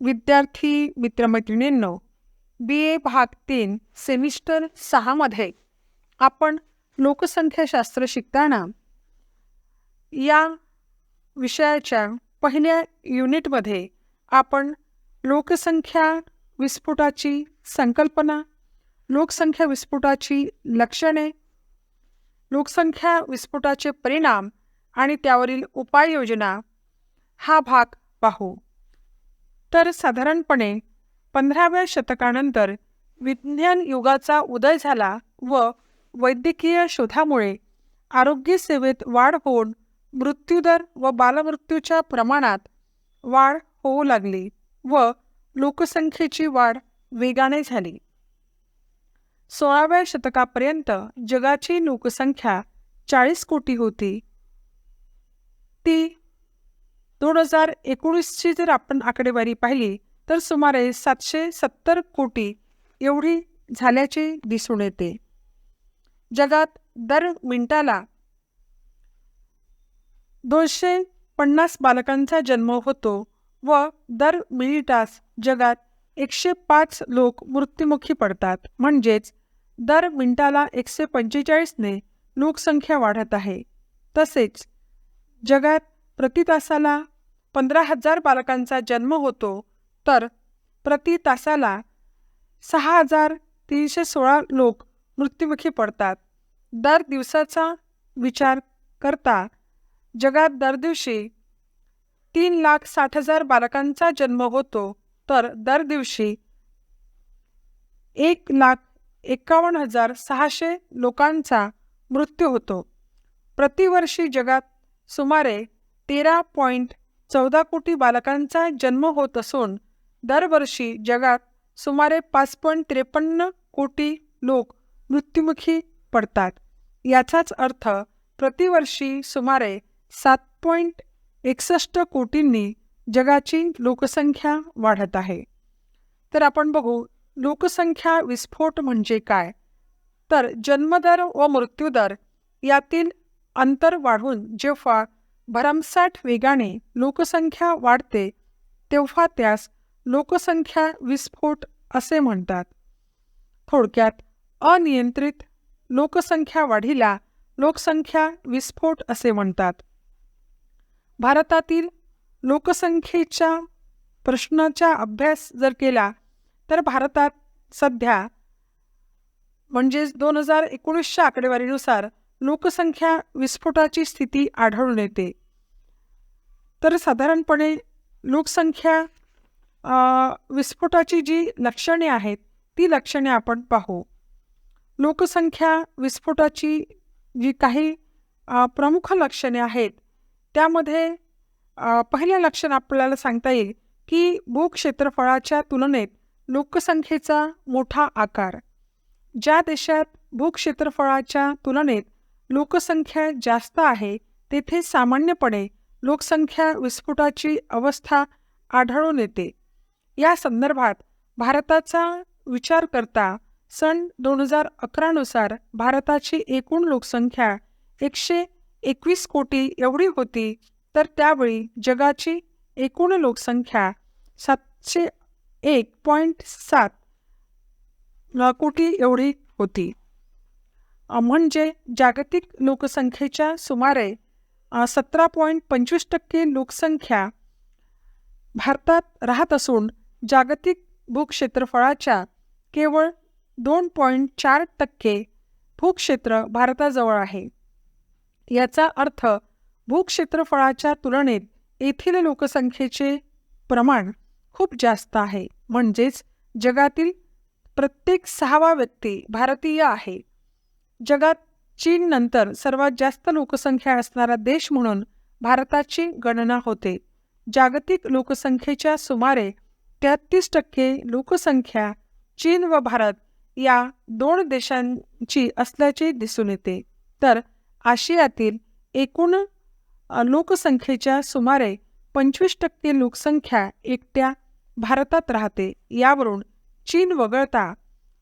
विद्यार्थी मित्रमैत्रिणींनो बी ए भाग तीन सेमिस्टर सहामध्ये आपण लोकसंख्याशास्त्र शिकताना या विषयाच्या पहिल्या युनिटमध्ये आपण लोकसंख्या विस्फोटाची संकल्पना लोकसंख्या विस्फोटाची लक्षणे लोकसंख्या विस्फोटाचे परिणाम आणि त्यावरील उपाययोजना हा भाग पाहू. तर साधारणपणे पंधराव्या शतकानंतर विज्ञान युगाचा उदय झाला व वैद्यकीय शोधामुळे आरोग्यसेवेत वाढ होऊन मृत्यूदर व बालमृत्यूच्या प्रमाणात वाढ होऊ लागली व लोकसंख्येची वाढ वेगाने झाली. सोळाव्या शतकापर्यंत जगाची लोकसंख्या चाळीस कोटी होती. ती दोन हजार एकोणीसची जर आपण आकडेवारी पाहिली तर सुमारे सातशे सत्तर कोटी एवढी झाल्याचे दिसून येते. जगात दर मिनिटाला दोनशे पन्नास बालकांचा जन्म होतो व दर मिनिटास जगात एकशे पाच लोक मृत्युमुखी पडतात. म्हणजेच दर मिनिटाला एकशे पंचेचाळीसने लोकसंख्या वाढत आहे. तसेच जगात प्रति तासाला पंधरा हजार बालकांचा जन्म होतो तर प्रति तासाला सहा हजार तीनशे सोळा लोक मृत्युमुखी पडतात. दर दिवसाचा विचार करता जगात दर दिवशी तीन लाख साठ हजार बालकांचा जन्म होतो तर दर दिवशी एक लाख एकावन्न हजार सहाशे लोकांचा मृत्यू होतो. प्रतिवर्षी जगात सुमारे तेरा पॉईंट चौदा कोटी बालकांचा जन्म होत असून दरवर्षी जगात सुमारे पाच पॉईंट त्रेपन्न कोटी लोक मृत्युमुखी पडतात. याचाच अर्थ प्रतिवर्षी सुमारे सात पॉईंट एकसष्ट कोटींनी जगाची लोकसंख्या वाढत आहे. तर आपण बघू लोकसंख्या विस्फोट म्हणजे काय? तर जन्मदर व मृत्यूदर यातील अंतर वाढून जेव्हा भरमसाठ वेगाने लोकसंख्या वाढते तेव्हा त्यास लोकसंख्या विस्फोट असे म्हणतात. थोडक्यात अनियंत्रित लोकसंख्या वाढीला लोकसंख्या विस्फोट असे म्हणतात. भारतातील लोकसंख्येच्या प्रश्नाचा अभ्यास जर केला तर भारतात सध्या म्हणजेच दोन हजार एकोणीसच्या आकडेवारीनुसार लोकसंख्या विस्फोटाची स्थिती आढळून येते. तर साधारणपणे लोकसंख्या विस्फोटाची जी लक्षणे आहेत ती लक्षणे आपण पाहू. लोकसंख्या विस्फोटाची जी काही प्रमुख लक्षणे आहेत त्यामध्ये पहिलं लक्षण आपल्याला सांगता येईल की भूक्षेत्रफळाच्या तुलनेत लोकसंख्येचा मोठा आकार. ज्या देशात भूक्षेत्रफळाच्या तुलनेत लोकसंख्या जास्त आहे तेथे सामान्यपणे लोकसंख्या विस्फोटाची अवस्था आढळून येते. या संदर्भात भारताचा विचार करता सन दोन हजार अकरानुसार भारताची एकूण लोकसंख्या एकशे एकवीस कोटी एवढी होती तर त्यावेळी जगाची एकूण लोकसंख्या सातशे एक पॉईंट सात कोटी एवढी होती. म्हणजे जागतिक लोकसंख्येच्या सुमारे सतरा पॉईंट पंचवीस टक्के लोकसंख्या भारतात राहत असून जागतिक भूक्षेत्रफळाच्या केवळ दोन पॉईंट चार टक्के भूक्षेत्र भारताजवळ आहे. याचा अर्थ भूक्षेत्रफळाच्या तुलनेत येथील लोकसंख्येचे प्रमाण खूप जास्त आहे. म्हणजेच जगातील प्रत्येक सहावा व्यक्ती भारतीय आहे. जगात चीननंतर सर्वात जास्त लोकसंख्या असणारा देश म्हणून भारताची गणना होते. जागतिक लोकसंख्येच्या सुमारे तेहत्तीस टक्के लोकसंख्या चीन व भारत या दोन देशांची असल्याचे दिसून येते. तर आशियातील एकूण लोकसंख्येच्या सुमारे पंचवीस टक्के लोकसंख्या एकट्या भारतात राहते. यावरून चीन वगळता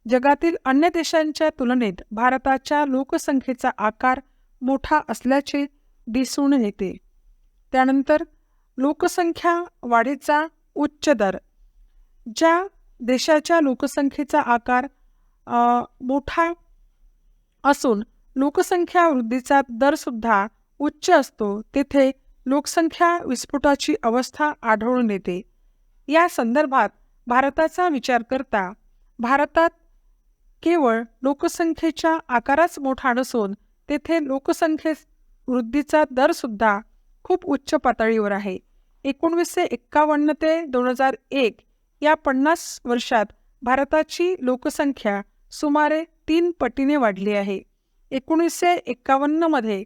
जगातील अन्य देशांच्या तुलनेत भारताच्या लोकसंख्येचा आकार मोठा असल्याचे दिसून येते. त्यानंतर लोकसंख्या वाढीचा उच्च दर. ज्या देशाच्या लोकसंख्येचा आकार मोठा असून लोकसंख्या वृद्धीचा दरसुद्धा उच्च असतो तेथे लोकसंख्या विस्फोटाची अवस्था आढळून येते. या संदर्भात भारताचा विचार करता भारतात केवळ लोकसंख्येच्या आकाराच मोठा नसून तेथे लोकसंख्ये वृद्धीचा दरसुद्धा खूप उच्च पातळीवर आहे. एकोणवीसशे एक्कावन्न ते दोन हजार एक या पन्नास वर्षात भारताची लोकसंख्या सुमारे तीन पटीने वाढली आहे. एकोणीसशे एक्कावन्नमध्ये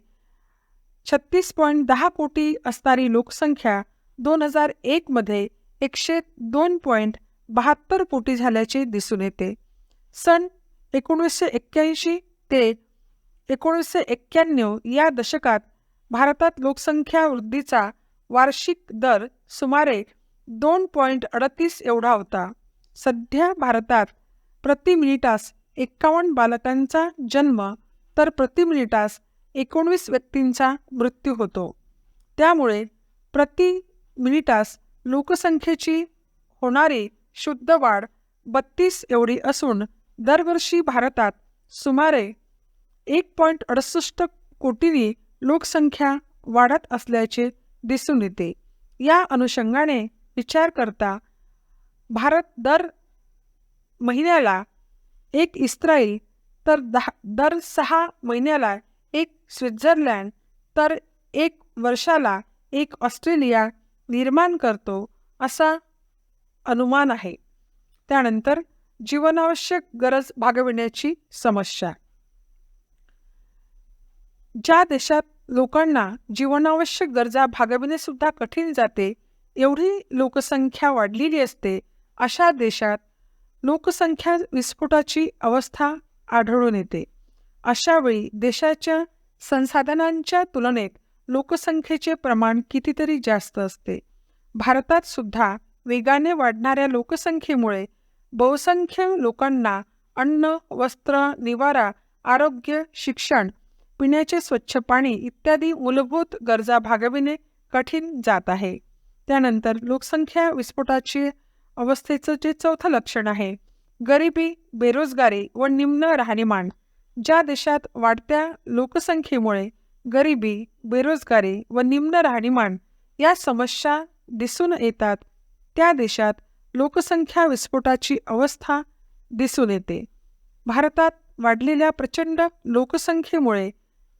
छत्तीस पॉईंट दहा कोटी असणारी लोकसंख्या दोन हजार एकमध्ये एकशे दोन पॉईंट बहात्तर कोटी झाल्याचे दिसून येते. सन एकोणीसशे एक्क्याऐंशी ते एकोणीसशे एक्क्याण्णव या दशकात भारतात लोकसंख्या वृद्धीचा वार्षिक दर सुमारे दोन पॉईंट अडतीस एवढा होता. सध्या भारतात प्रति मिनिटास एक्कावन्न बालकांचा जन्म तर प्रति मिनिटास एकोणवीस व्यक्तींचा मृत्यू होतो. त्यामुळे प्रति मिनिटास लोकसंख्येची होणारी शुद्ध वाढ बत्तीस एवढी असून दरवर्षी भारतात सुमारे एक पॉईंट अडुसष्ट कोटींनी लोकसंख्या वाढत असल्याचे दिसून येते. या अनुषंगाने विचार करता भारत दर महिन्याला एक इस्रायल तर दहा दर सहा महिन्याला एक स्वित्झर्लंड तर एक वर्षाला एक ऑस्ट्रेलिया निर्माण करतो असा अनुमान आहे. त्यानंतर जीवनावश्यक गरज भागविण्याची समस्या. ज्या देशात लोकांना जीवनावश्यक गरजा भागविणे सुद्धा कठीण जाते एवढी लोकसंख्या वाढलेली असते अशा देशात लोकसंख्या विस्फोटाची अवस्था आढळून येते. अशावेळी देशाच्या संसाधनांच्या तुलनेत लोकसंख्येचे प्रमाण कितीतरी जास्त असते. भारतात सुद्धा वेगाने वाढणाऱ्या लोकसंख्येमुळे बहुसंख्य लोकांना अन्न वस्त्र निवारा आरोग्य शिक्षण पिण्याचे स्वच्छ पाणी इत्यादी मूलभूत गरजा भागविणे कठीण जात आहे. त्यानंतर लोकसंख्या विस्फोटाची अवस्थेचं जे चौथं लक्षण आहे गरिबी बेरोजगारी व निम्न राहणीमान ज्या देशात वाढत्या लोकसंख्येमुळे गरिबी बेरोजगारी व निम्न राहणीमान या समस्या दिसून येतात त्या देशात लोकसंख्या विस्फोटाची अवस्था दिसून येते. भारतात वाढलेल्या प्रचंड लोकसंख्येमुळे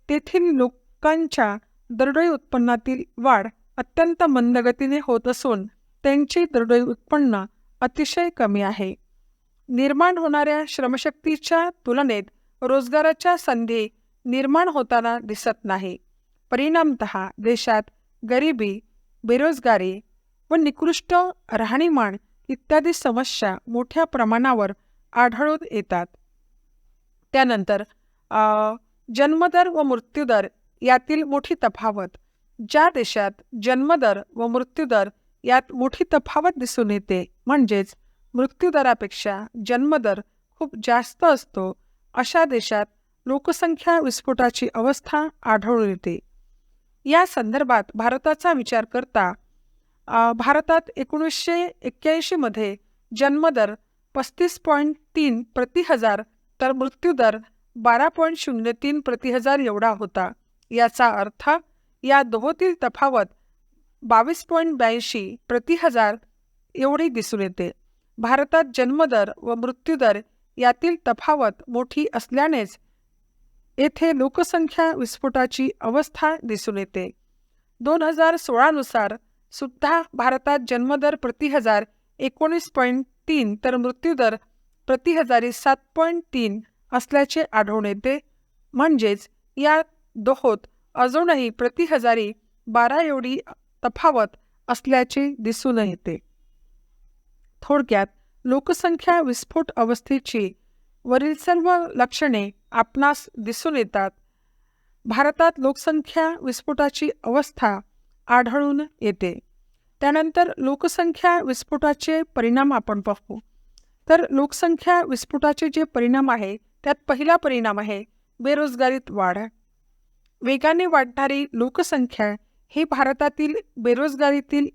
तेथील लोकांच्या दरडोई उत्पन्नातील वाढ अत्यंत मंदगतीने होत असून त्यांचे दरडोई उत्पन्न अतिशय कमी आहे. निर्माण होणाऱ्या श्रमशक्तीच्या तुलनेत रोजगाराच्या संधी निर्माण होताना दिसत नाही. परिणामत देशात गरिबी बेरोजगारी व निकृष्ट राहणीमान इत्यादी समस्या मोठ्या प्रमाणावर आढळून येतात. त्यानंतर जन्मदर व मृत्यूदर यातील मोठी तफावत. ज्या देशात जन्मदर व मृत्यूदर यात मोठी तफावत दिसून येते म्हणजेच मृत्यूदरापेक्षा जन्मदर खूप जास्त असतो अशा देशात लोकसंख्या विस्फोटाची अवस्था आढळून येते. या संदर्भात भारताचा विचार करता भारतात एकोणीसशे एक्क्याऐंशीमध्ये जन्मदर पस्तीस पॉईंट तीन प्रति हजार तर मृत्यूदर बारा पॉईंट शून्य तीन प्रति हजार एवढा होता. याचा अर्थ या दोहोतील तफावत बावीस पॉईंट ब्याऐंशी प्रति हजार एवढी दिसून येते. भारतात जन्मदर व मृत्यूदर यातील तफावत मोठी असल्यानेच येथे लोकसंख्या विस्फोटाची अवस्था दिसून येते. दोन हजार सोळानुसार सुद्धा भारतात जन्मदर प्रति हजार एकोणीस पॉईंट तीन तर मृत्यूदर प्रति हजारी सात पॉईंट तीन असल्याचे आढळून येते. म्हणजेच या दोहोत अजूनही प्रति हजारी बारा एवढी तफावत असल्याचे दिसून येते. थोडक्यात लोकसंख्या विस्फोट अवस्थेची वरील सर्व लक्षणे आपणास दिसून येतात. भारतात लोकसंख्या विस्फोटाची अवस्था आढळून येते. त्यानंतर लोकसंख्या विस्फोटाचे परिणाम आपण पाहू. तर लोकसंख्या विस्फोटाचे जे परिणाम आहे त्यात पहिला परिणाम आहे बेरोजगारीत वाढ. वेगाने वाढणारी लोकसंख्या हे भारतातील बेरोजगारीतील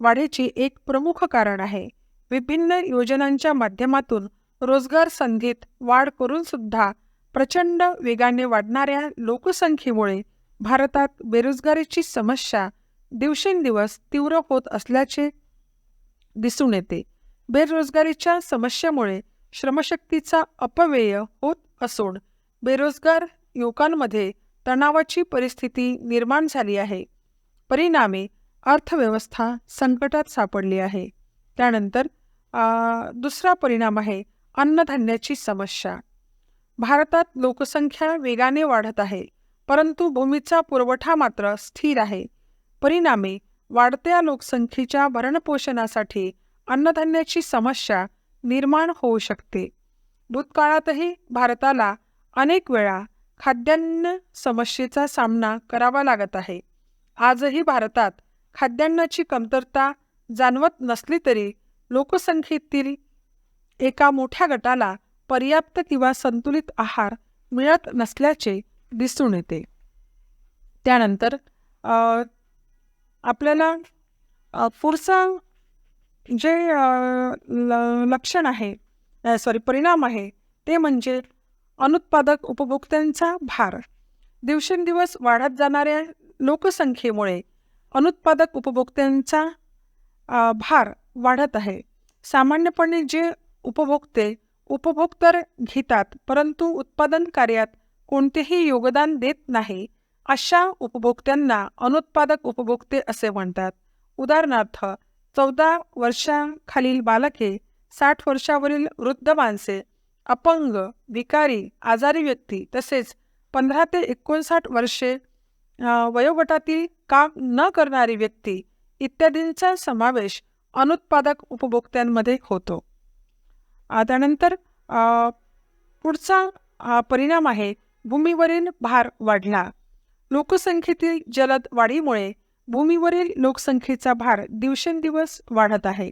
वाढीची एक प्रमुख कारण आहे. विभिन्न योजनांच्या माध्यमातून रोजगार संधीत वाढ करून सुद्धा प्रचंड वेगाने वाढणाऱ्या लोकसंख्येमुळे भारतात बेरोजगारीची समस्या दिवसेंदिवस तीव्र होत असल्याचे दिसून येते. बेरोजगारीच्या समस्येमुळे श्रमशक्तीचा अपव्यय होत असून बेरोजगार युवकांमध्ये तणावाची परिस्थिती निर्माण झाली आहे. परिणामी अर्थव्यवस्था संकटात सापडली आहे. त्यानंतर दुसरा परिणाम आहे अन्नधान्याची समस्या. भारतात लोकसंख्या वेगाने वाढत आहे. परंतु भूमीचा पुरवठा मात्र स्थिर आहे. परिणामी वाढत्या लोकसंख्येच्या भरणपोषणासाठी अन्नधान्याची समस्या निर्माण होऊ शकते. भूतकाळातही भारताला अनेक वेळा खाद्यान्न समस्येचा सामना करावा लागत आहे. आजही भारतात खाद्यान्नाची कमतरता जाणवत नसली तरी लोकसंख्येतील एका मोठ्या गटाला पर्याप्त किंवा संतुलित आहार मिळत नसल्याचे दिसून येते. त्यानंतर आपल्याला पुढचं जे ल लक्षण आहे सॉरी परिणाम आहे ते म्हणजे अनुत्पादक उपभोक्त्यांचा भार. दिवसेंदिवस वाढत जाणाऱ्या लोकसंख्येमुळे अनुत्पादक उपभोक्त्यांचा भार वाढत आहे. सामान्यपणे जे उपभोक्ते उपभोक्तर घेतात परंतु उत्पादन कार्यात कोणतेही योगदान देत नाही अशा उपभोक्त्यांना अनुत्पादक उपभोक्ते असे म्हणतात. उदाहरणार्थ चौदा वर्षांखालील बालके साठ वर्षावरील वृद्ध माणसे अपंग विकारी आजारी व्यक्ती तसेच पंधरा ते एकोणसाठ वर्षे वयोगटातील काम न करणारी व्यक्ती इत्यादींचा समावेश अनुत्पादक उपभोक्त्यांमध्ये होतो. त्यानंतर पुढचा परिणाम आहे भूमीवरील भार वाढला. लोकसंख्येतील जलद वाढीमुळे भूमीवरील लोकसंख्येचा भार दिवसेंदिवस वाढत आहे.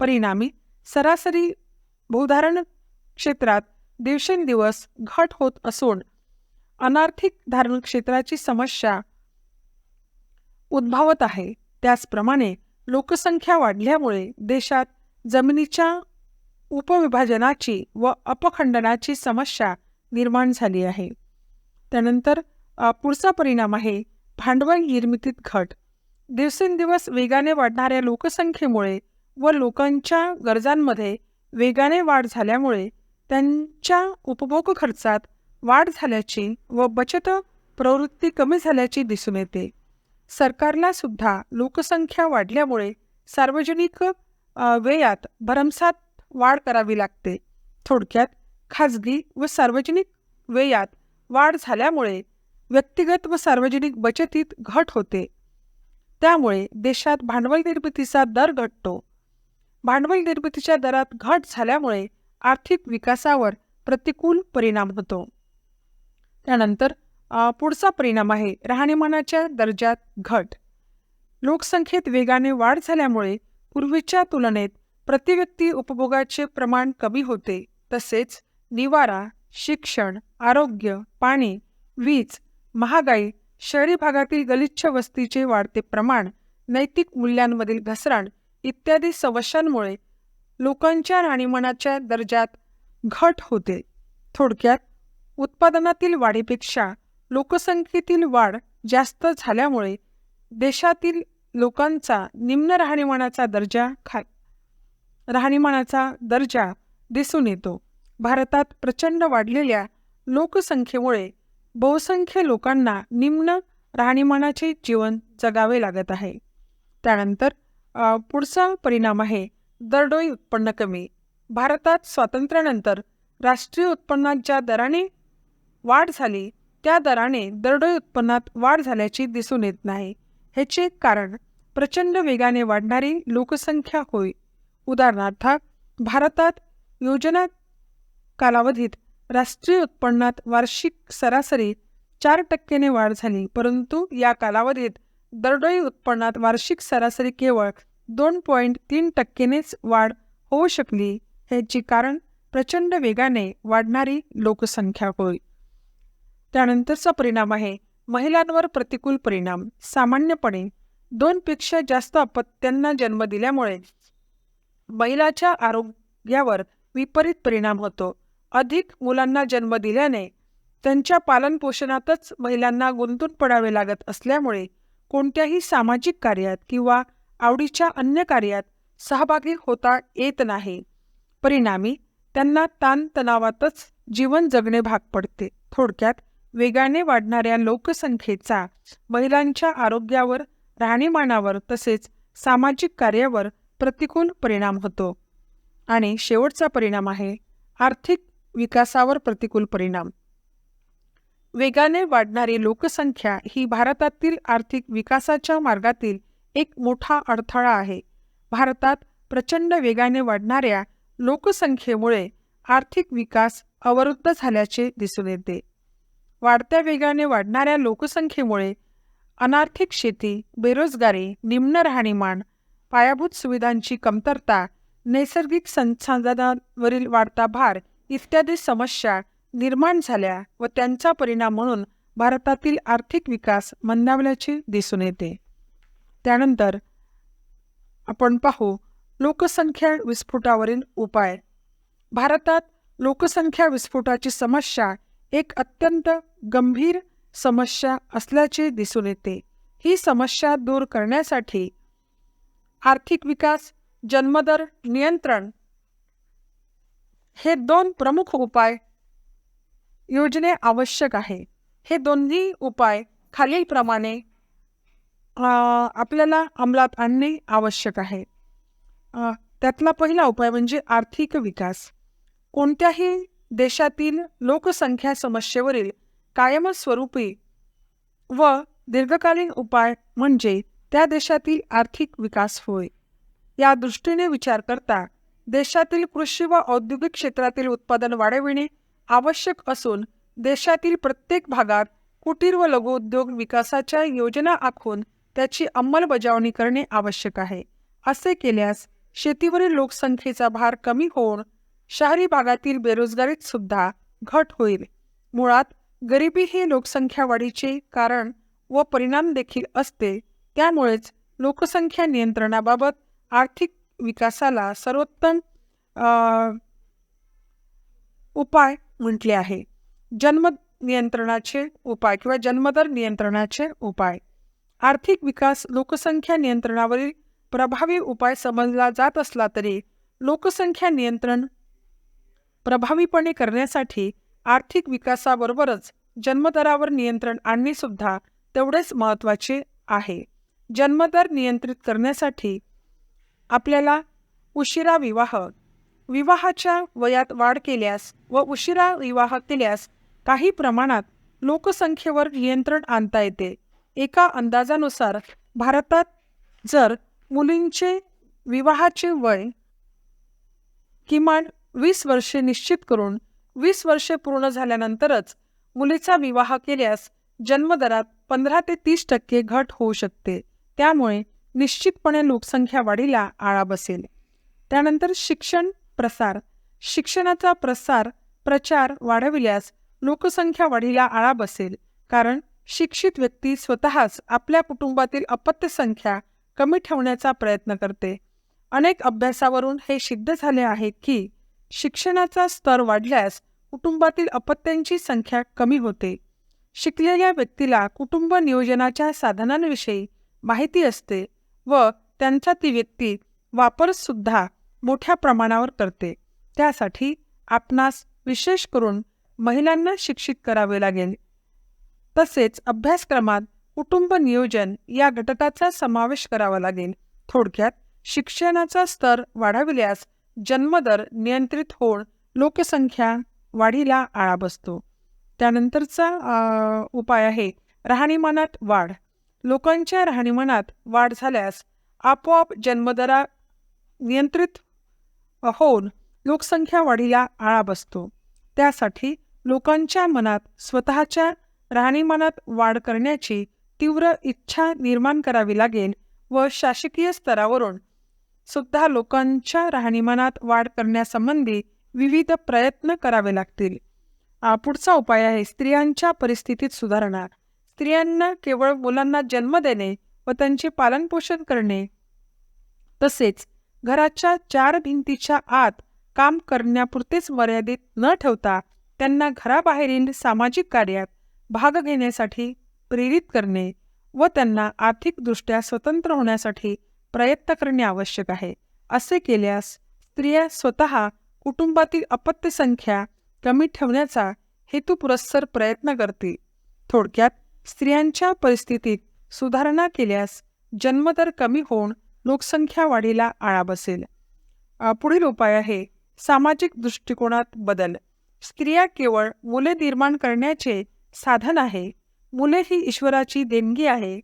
परिणामी सरासरी भूधारण क्षेत्रात दिवसेंदिवस घट होत असून अनार्थिक धारण क्षेत्राची समस्या उद्भवत आहे. त्याचप्रमाणे लोकसंख्या वाढल्यामुळे देशात जमिनीच्या उपविभाजनाची व अपखंडनाची समस्या निर्माण झाली आहे. त्यानंतर पुढचा परिणाम आहे भांडवल निर्मितीत घट. दिवसेंदिवस वेगाने वाढणाऱ्या लोकसंख्येमुळे व लोकांच्या गरजांमध्ये वेगाने वाढ झाल्यामुळे त्यांच्या उपभोग खर्चात वाढ झाल्याची व बचत प्रवृत्ती कमी झाल्याची दिसून येते. सरकारला सुद्धा लोकसंख्या वाढल्यामुळे सार्वजनिक व्ययात भरमसाठ वाढ करावी लागते. थोडक्यात खाजगी व सार्वजनिक व्ययात वाढ झाल्यामुळे व्यक्तिगत व सार्वजनिक बचतीत घट होते. त्यामुळे देशात भांडवल निर्मितीचा दर घटतो. भांडवल निर्मितीच्या दरात घट झाल्यामुळे आर्थिक विकासावर प्रतिकूल परिणाम होतो. त्यानंतर पुढचा परिणाम आहे राहणीमानाच्या दर्जात घट. लोकसंख्येत वेगाने वाढ झाल्यामुळे पूर्वीच्या तुलनेत प्रतिव्यक्ती उपभोगाचे प्रमाण कमी होते. तसेच निवारा शिक्षण आरोग्य पाणी वीज महागाई शहरी भागातील गलिच्छ वस्तीचे वाढते प्रमाण नैतिक मूल्यांमधील घसरण इत्यादी समस्यांमुळे लोकांच्या राहणीमानाच्या दर्जात घट होते. थोडक्यात उत्पादनातील वाढीपेक्षा लोकसंख्येतील वाढ जास्त झाल्यामुळे देशातील लोकांचा निम्न राहणीमानाचा दर्जा खा राहणीमानाचा दर्जा दिसून येतो. भारतात प्रचंड वाढलेल्या लोकसंख्येमुळे बहुसंख्य लोकांना निम्न राहणीमानाचे जीवन जगावे लागत आहे. त्यानंतर पुढचा परिणाम आहे दरडोई उत्पन्न कमी. भारतात स्वातंत्र्यानंतर राष्ट्रीय उत्पन्नात ज्या दराने वाढ झाली त्या दराने दरडोई उत्पन्नात वाढ झाल्याची दिसून येत नाही. ह्याचे कारण प्रचंड वेगाने वाढणारी लोकसंख्या होय. उदाहरणार्थ भारतात योजना कालावधीत राष्ट्रीय उत्पन्नात वार्षिक सरासरी चार टक्क्याने वाढ झाली परंतु या कालावधीत दरडोई उत्पन्नात वार्षिक सरासरी केवळ दोन पॉईंट तीन टक्क्यानेच वाढ होऊ शकली ह्याची कारण प्रचंड वेगाने वाढणारी लोकसंख्या होय. त्यानंतरचा परिणाम आहे महिलांवर प्रतिकूल परिणाम. सामान्यपणे दोनपेक्षा जास्त अपत्यांना जन्म दिल्यामुळे महिलाच्या आरोग्यावर विपरीत परिणाम होतो. अधिक मुलांना जन्म दिल्याने त्यांच्या पालनपोषणातच महिलांना गुंतून पडावे लागत असल्यामुळे कोणत्याही सामाजिक कार्यात किंवा आवडीच्या अन्य कार्यात सहभागी होता येत नाही. परिणामी त्यांना ताणतणावातच जीवन जगणे भाग पडते. थोडक्यात वेगाने वाढणाऱ्या लोकसंख्येचा महिलांच्या आरोग्यावर राहणीमानावर तसेच सामाजिक कार्यावर प्रतिकूल परिणाम होतो. आणि शेवटचा परिणाम आहे आर्थिक विकासावर प्रतिकूल परिणाम. वेगाने वाढणारी लोकसंख्या ही भारतातील आर्थिक विकासाच्या मार्गातील एक मोठा अडथळा आहे. भारतात प्रचंड वेगाने वाढणाऱ्या लोकसंख्येमुळे आर्थिक विकास अवरुद्ध झाल्याचे दिसून येते. वाढत्या वेगाने वाढणाऱ्या लोकसंख्येमुळे अनार्थिक शेती बेरोजगारी निम्न राहणीमान पायाभूत सुविधांची कमतरता नैसर्गिक संसाधनांवरील वाढता भार इत्यादी समस्या निर्माण झाल्या व त्यांचा परिणाम म्हणून भारतातील आर्थिक विकास मंदावल्याचे दिसून येते. त्यानंतर आपण पाहू लोकसंख्या विस्फोटावरील उपाय. भारतात लोकसंख्या विस्फोटाची समस्या एक अत्यंत गंभीर समस्या असल्याचे दिसून येते. ही समस्या दूर करण्यासाठी आर्थिक विकास जन्मदर नियंत्रण हे दोन प्रमुख उपाय योजने आवश्यक आहे. हे दोन्ही उपाय खालीलप्रमाणे आपल्याला अंमलात आणणे आवश्यक आहे. त्यातला पहिला उपाय म्हणजे आर्थिक विकास. कोणत्याही देशातील लोकसंख्या समस्येवरील कायमस्वरूपी व दीर्घकालीन उपाय म्हणजे त्या देशातील आर्थिक विकास होय. या दृष्टीने विचार करता देशातील कृषी व औद्योगिक क्षेत्रातील उत्पादन वाढविणे आवश्यक असून देशातील प्रत्येक भागात कुटीर व लघुउद्योग विकासाच्या योजना आखून त्याची अंमलबजावणी करणे आवश्यक आहे. असे केल्यास शेतीवरील लोकसंख्येचा भार कमी होऊन शहरी भागातील बेरोजगारीत सुद्धा घट होईल. मुळात गरिबी हे लोकसंख्या वाढीचे कारण व परिणाम देखील असते. त्यामुळेच लोकसंख्या नियंत्रणाबाबत आर्थिक विकासाला सर्वोत्तम उपाय म्हटले आहे. जन्म नियंत्रणाचे उपाय किंवा जन्मदर नियंत्रणाचे उपाय. आर्थिक विकास लोकसंख्या नियंत्रणावरील प्रभावी उपाय समजला जात असला तरी लोकसंख्या नियंत्रण प्रभावीपणे करण्यासाठी आर्थिक विकासाबरोबरच जन्मदरावर नियंत्रण आणणे सुद्धा तेवढेच महत्त्वाचे आहे. जन्मदर नियंत्रित करण्यासाठी आपल्याला उशिरा विवाह विवाहाच्या वयात वाढ केल्यास व उशिरा विवाह केल्यास काही प्रमाणात लोकसंख्येवर नियंत्रण आणता येते. एका अंदाजानुसार भारतात जर मुलींचे विवाहाचे वय किमान वीस वर्षे निश्चित करून वीस वर्षे पूर्ण झाल्यानंतरच मुलीचा विवाह केल्यास जन्मदरात पंधरा ते तीस टक्के घट होऊ शकते. त्यामुळे निश्चितपणे लोकसंख्या वाढीला आळा बसेल. त्यानंतर शिक्षण प्रसार. शिक्षणाचा प्रसार प्रचार वाढविल्यास लोकसंख्या वाढीला आळा बसेल. कारण शिक्षित व्यक्ती स्वतःच आपल्या कुटुंबातील अपत्यसंख्या कमी ठेवण्याचा प्रयत्न करते. अनेक अभ्यासावरून हे सिद्ध झाले आहे की शिक्षणाचा स्तर वाढल्यास कुटुंबातील अपत्यांची संख्या कमी होते. शिकलेल्या व्यक्तीला कुटुंब नियोजनाच्या साधनांविषयी माहिती असते. व त्यांचा ती व्यक्ती वापरसुद्धा मोठ्या प्रमाणावर करते. त्यासाठी आपणास विशेष करून महिलांना शिक्षित करावे लागेल. तसेच अभ्यासक्रमात कुटुंब नियोजन या घटकाचा समावेश करावा लागेल. थोडक्यात शिक्षणाचा स्तर वाढविल्यास जन्मदर नियंत्रित होऊन लोकसंख्या वाढीला आळा बसतो. त्यानंतरचा उपाय आहे. राहणीमानात वाढ. लोकांच्या राहणीमानात वाढ झाल्यास आपोआप जन्मदरा नियंत्रित होऊन लोकसंख्या वाढीला आळा बसतो. त्यासाठी लोकांच्या मनात स्वतःच्या राहणीमानात वाढ करण्याची तीव्र इच्छा निर्माण करावी लागेल व शासकीय स्तरावरून सुद्धा लोकांच्या राहणीमानात वाढ करण्यासंबंधी विविध प्रयत्न करावे लागतील. पुढचा उपाय आहे स्त्रियांच्या परिस्थितीत सुधारणा. स्त्रियांना केवळ मुलांना जन्म देणे व त्यांचे पालनपोषण करणे. तसेच घराच्या चार भिंतीच्या आत काम करण्यापुरतेच मर्यादित न ठेवता त्यांना घराबाहेरील सामाजिक कार्यात भाग घेण्यासाठी प्रेरित करणे व त्यांना आर्थिकदृष्ट्या स्वतंत्र होण्यासाठी प्रयत्न करणे आवश्यक आहे. असे केल्यास स्त्रिया स्वतः कुटुंबातील अपत्य संख्या कमी ठेवण्याचा हेतुपुरस्सर प्रयत्न करतील. थोडक्यात स्त्रियांच्या परिस्थितीत सुधारणा केल्यास जन्मदर कमी होऊन लोकसंख्या वाढीला आळा बसेल. पुढील उपाय आहे सामाजिक दृष्टिकोनात बदल. स्त्रिया केवळ मुले निर्माण करण्याचे साधन आहे. मुले ही ईश्वराची देणगी आहे.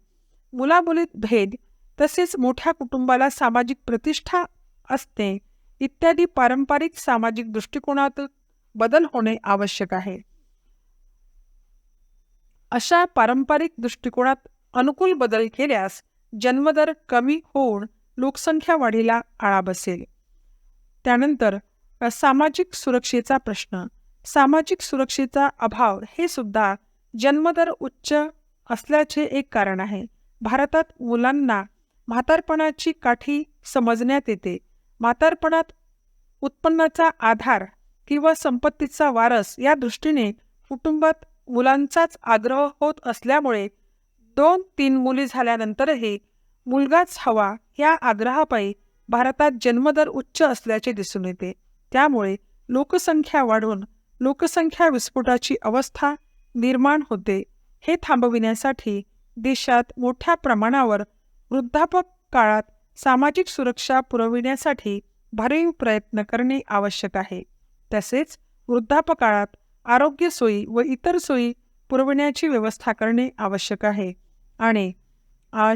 मुलामुलीत भेद तसेच मोठ्या कुटुंबाला सामाजिक प्रतिष्ठा असते इत्यादी पारंपरिक सामाजिक दृष्टिकोनात बदल होणे आवश्यक आहे. अशा पारंपरिक दृष्टिकोनात अनुकूल बदल केल्यास जन्मदर कमी होऊन लोकसंख्या वाढीला आळा बसेल. त्यानंतर सामाजिक सुरक्षेचा प्रश्न. सामाजिक सुरक्षेचा अभाव हे सुद्धा जन्मदर उच्च असल्याचे एक कारण आहे. भारतात मुलांना म्हातारपणाची काठी समजण्यात येते. म्हातारपणात उत्पन्नाचा आधार किंवा संपत्तीचा वारस या दृष्टीने कुटुंबात मुलांचाच आग्रह होत असल्यामुळे दोन तीन मुली झाल्यानंतरही मुलगाच हवा या आग्रहापायी भारतात जन्मदर उच्च असल्याचे दिसून येते. त्यामुळे लोकसंख्या वाढून लोकसंख्या विस्फोटाची अवस्था निर्माण होते. हे थांबविण्यासाठी देशात मोठ्या प्रमाणावर वृद्धापक काळात सामाजिक सुरक्षा पुरविण्यासाठी भरीव प्रयत्न करणे आवश्यक आहे. तसेच वृद्धापकाळात आरोग्य सोयी व इतर सोयी पुरविण्याची व्यवस्था करणे आवश्यक आहे. आणि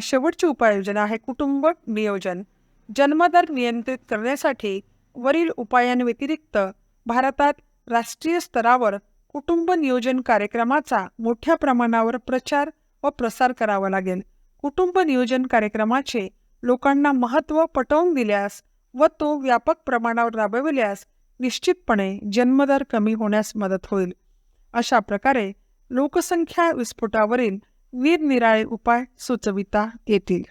शेवटची उपाययोजना आहे कुटुंब नियोजन. जन्मदर नियंत्रित करण्यासाठी वरील उपायांव्यतिरिक्त भारतात राष्ट्रीय स्तरावर कुटुंब नियोजन कार्यक्रमाचा मोठ्या प्रमाणावर प्रचार व प्रसार करावा लागेल. कुटुंब नियोजन कार्यक्रमाचे लोकांना महत्त्व पटवून दिल्यास व तो व्यापक प्रमाणावर राबविल्यास निश्चितपणे जन्मदर कमी होण्यास मदत होईल. अशा प्रकारे लोकसंख्या विस्फोटावरील निरनिराळे उपाय सुचविता येतील.